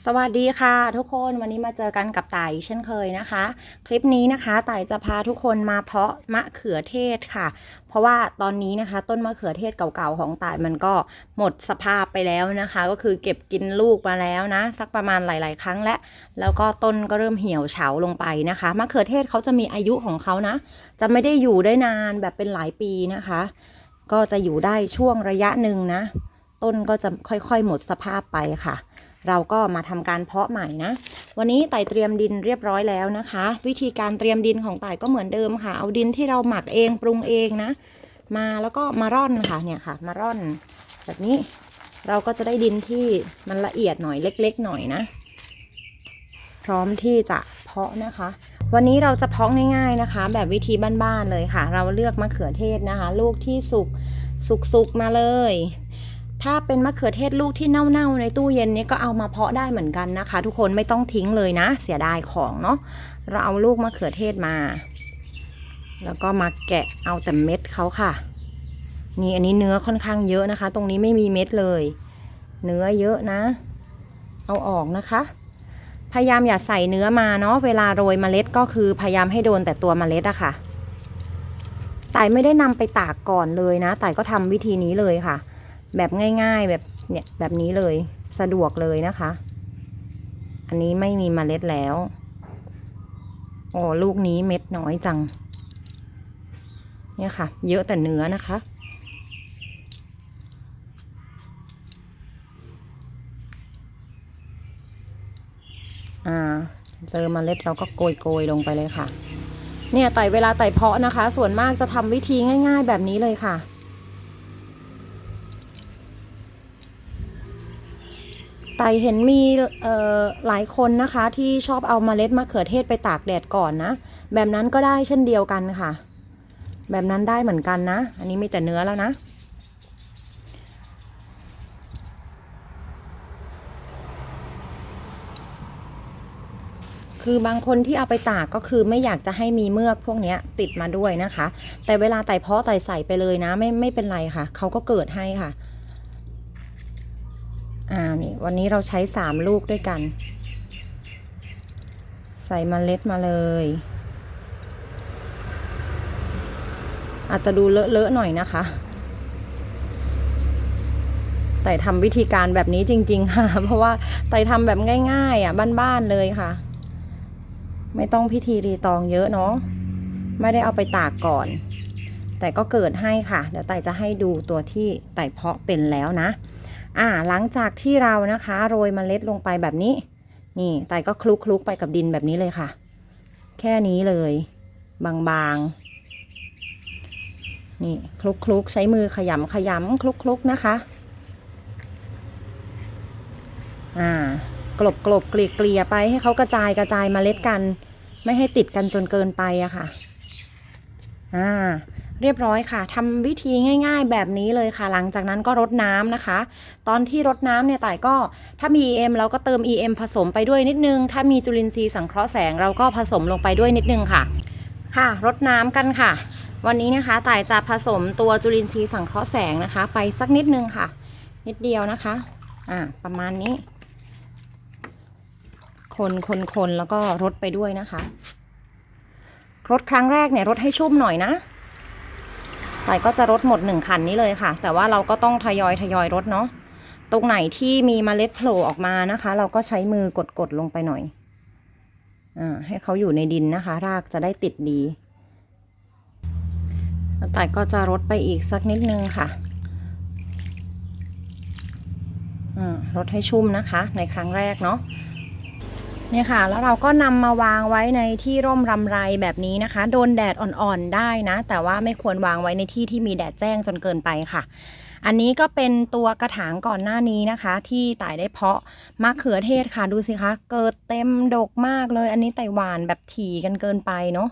สวัสดีค่ะทุกคนวันนี้มาเจอกันกับต่ายเช่นเคยนะคะ คลิปนี้นะคะต่ายจะพาทุกคนมาเพาะมะเขือเทศค่ะ เพราะว่าตอนนี้นะคะ ต้นมะเขือเทศเก่าๆของต่ายมันก็หมดสภาพไปแล้วนะคะ ก็คือเก็บกินลูกมาแล้วนะ สักประมาณหลาย ๆ ครั้งแล้วแล้วก็ต้นก็เริ่มเหี่ยวเฉาลงไปนะคะมะเขือเทศเขาจะมีอายุของเขานะ จะไม่ได้อยู่ได้นานแบบเป็นหลายปีนะคะ ก็จะอยู่ได้ช่วงระยะหนึ่งนะ ต้นก็จะค่อยๆ หมดสภาพไปค่ะ เราก็มาทำการเพาะใหม่นะ วันนี้ไต่เตรียมดินเรียบร้อยแล้วนะคะ วิธีการเตรียมดินของไต่ก็เหมือนเดิมค่ะ เอาดินที่เราหมักเองปรุงเองนะ มาแล้วก็มาร่อนค่ะเนี่ยค่ะ มาร่อน แบบนี้เราก็จะได้ดินที่มันละเอียดหน่อยเล็ก ๆ หน่อยนะ พร้อมที่จะเพาะนะคะ วันนี้เราจะเพาะง่าย ๆนะคะ แบบวิธีบ้านๆเลยค่ะ เราเลือกมะเขือเทศนะคะ ลูกที่สุกสุกๆมาเลย ถ้าเป็นมะเขือเทศลูกที่เน่าๆในตู้เย็นนี้ก็เอามาเพาะได้เหมือนกันนะคะ ทุกคนไม่ต้องทิ้งเลยนะ เสียดายของเนาะเราเอาลูกมะเขือเทศมา แล้วก็มาแกะเอาแต่เม็ดเขาค่ะ นี่อันนี้เนื้อค่อนข้างเยอะนะคะ ตรงนี้ไม่มีเม็ดเลย เนื้อเยอะนะ เอาออกนะคะ พยายามอย่าใส่เนื้อมาเนาะเวลาโรยเมล็ดก็คือพยายามให้โดนแต่ตัวเมล็ดอะค่ะไต่ไม่ได้นำไปตากก่อนเลยนะไต่ก็ทำวิธีนี้เลยค่ะ แบบง่ายๆแบบเนี่ยแบบนี้เลยสะดวกเลยนะคะ อันนี้ไม่มีเมล็ดแล้วโอ้ลูกนี้เม็ดน้อยจัง เนี่ยค่ะ เยอะแต่เนื้อนะคะ อ่าเจอเมล็ดเราก็โกยโกยๆลงไปเลยค่ะ เนี่ยไต่เวลาไต่เพาะนะคะ ส่วนมากจะทำวิธีง่าย ๆ แบบนี้เลยค่ะ ไต่เห็นมีหลายคนนะคะที่ชอบเอาเมล็ดมะเขือเทศไปตากแดดก่อนนะ แบบนั้นก็ได้เช่นเดียวกันค่ะ แบบนั้นได้เหมือนกันนะ อันนี้มีแต่เนื้อแล้วนะ คือบางคนที่เอาไปตากก็คือไม่อยากจะให้มีเมือกพวกนี้ติดมาด้วยนะคะ แต่เวลาไต่เพาะไต่ใส่ไปเลยนะ ไม่ไม่เป็นไรค่ะ เขาก็เกิดให้ค่ะ อ่านี่วันนี้เราใช้สามลูกด้วยกัน ใส่มเมล็ดมาเลย อาจจะดูเลอะๆหน่อยนะคะ แต่ทำวิธีการแบบนี้จริง ๆ ค่ะ เพราะว่าไต่ทำแบบง่าย ๆ อะ บ้าน ๆ เลยค่ะ ไม่ต้องพิธีรีตองเยอะเนาะไม่ได้เอาไปตากก่อน แต่ก็เกิดให้ค่ะ เดี๋ยวไต่จะให้ดูตัวที่ไต่เพาะเป็นแล้วนะ อ่าหลังจากที่เรานะคะโรยเมล็ดลงไปแบบนี้ นี่ไต่ก็คลุกคลุกไปกับดินแบบนี้เลยค่ะ แค่นี้เลย บางๆ นี่คลุกคลุกใช้มือขยำขยำคลุกคลุกนะคะอ่ากลบกลบเกลี่ยเกลี่ยไปให้เขากระจายกระจายเมล็ดกัน ไม่ให้ติดกันจนเกินไปอะค่ะอ่า เรียบร้อยค่ะทำวิธีง่าย ๆ แบบนี้เลยค่ะ หลังจากนั้นก็รดน้ำนะคะ ตอนที่รดน้ำเนี่ยต่ายก็ถ้ามี EM เราก็เติม EM ผสมไปด้วยนิดนึง ถ้ามีจุลินทรีย์สังเคราะห์แสงเราก็ผสมลงไปด้วยนิดนึงค่ะ ค่ะรดน้ำกันค่ะ วันนี้นะคะต่ายจะผสมตัวจุลินทรีย์สังเคราะห์แสงนะคะ ไปสักนิดนึงค่ะ นิดเดียวนะคะอ่าประมาณนี้ คนคนคนแล้วก็รดไปด้วยนะคะรดครั้งแรกเนี่ยรดให้ชุ่มหน่อยนะ แต่ก็จะรดหมดหนึ่งคันนี้เลยค่ะ แต่ว่าเราก็ต้องทยอยทยอยรดเนาะตรงไหนที่มีเมล็ดโผล่ออกมานะคะ เราก็ใช้มือกดกดๆลงไปหน่อยอ่าให้เขาอยู่ในดินนะคะ รากจะได้ติดดีแต่ก็จะรดไปอีกสักนิดนึงค่ะอ่ารดให้ชุ่มนะคะ ในครั้งแรกเนาะ เนี่ยค่ะ แล้วเราก็นำมาวางไว้ในที่ร่มรำไรแบบนี้นะคะ โดนแดดอ่อนๆได้นะ แต่ว่าไม่ควรวางไว้ในที่ที่มีแดดแจ้งจนเกินไปค่ะ อันนี้ก็เป็นตัวกระถางก่อนหน้านี้นะคะ ที่ต่ายได้เพาะมะเขือเทศค่ะดูสิคะ เกิดเต็มดกมากเลย อันนี้ไต่หวานแบบถี่กันเกินไปเนาะ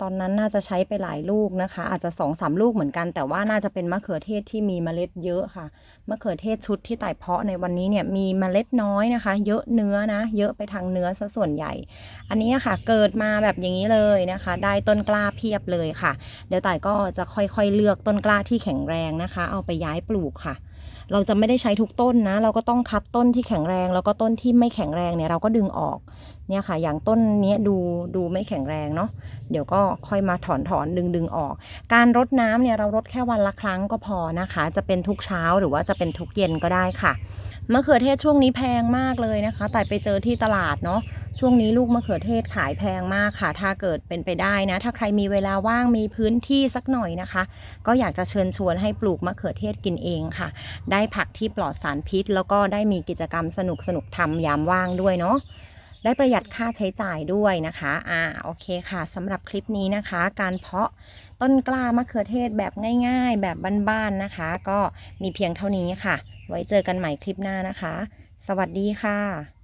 ตอนนั้นน่าจะใช้ไปหลายลูกนะคะ อาจจะสองสามลูกเหมือนกัน แต่ว่าน่าจะเป็นมะเขือเทศที่มีเมล็ดเยอะค่ะ มะเขือเทศชุดที่ไต่เพาะในวันนี้เนี่ยมีเมล็ดน้อยนะคะ เยอะเนื้อนะ เยอะไปทางเนื้อซะส่วนใหญ่ อันนี้ค่ะเกิดมาแบบอย่างนี้เลยนะคะ ได้ต้นกล้าเพียบเลยค่ะ เดี๋ยวไต่ก็จะค่อยๆเลือกต้นกล้าที่แข็งแรงนะคะ เอาไปย้ายปลูกค่ะ เราจะไม่ได้ใช้ทุกต้นนะ เราก็ต้องคัดต้นที่แข็งแรง แล้วก็ต้นที่ไม่แข็งแรงเนี่ยเราก็ดึงออกเนี่ยค่ะ อย่างต้นนี้ดูดูไม่แข็งแรงเนาะเดี๋ยวก็ค่อยมาถอนถอนดึงดึงออก การรดน้ำเนี่ยเรารดแค่วันละครั้งก็พอนะคะ จะเป็นทุกเช้าหรือว่าจะเป็นทุกเย็นก็ได้ค่ะมะเขือเทศช่วงนี้แพงมากเลยนะคะ แต่ไปเจอที่ตลาดเนาะ ช่วงนี้ลูกมะเขือเทศขายแพงมากค่ะ ถ้าเกิดเป็นไปได้นะ ถ้าใครมีเวลาว่างมีพื้นที่สักหน่อยนะคะ ก็อยากจะเชิญชวนให้ปลูกมะเขือเทศกินเองค่ะ ได้ผักที่ปลอดสารพิษ แล้วก็ได้มีกิจกรรมสนุกสนุกๆทำยามว่างด้วยเนาะได้ประหยัดค่าใช้จ่ายด้วยนะคะ อ่า โอเคค่ะสำหรับคลิปนี้นะคะ การเพาะต้นกล้ามะเขือเทศแบบง่าย ๆ แบบบ้านๆนะคะ ก็มีเพียงเท่านี้ค่ะ ไว้เจอกันใหม่คลิปหน้านะคะ สวัสดีค่ะ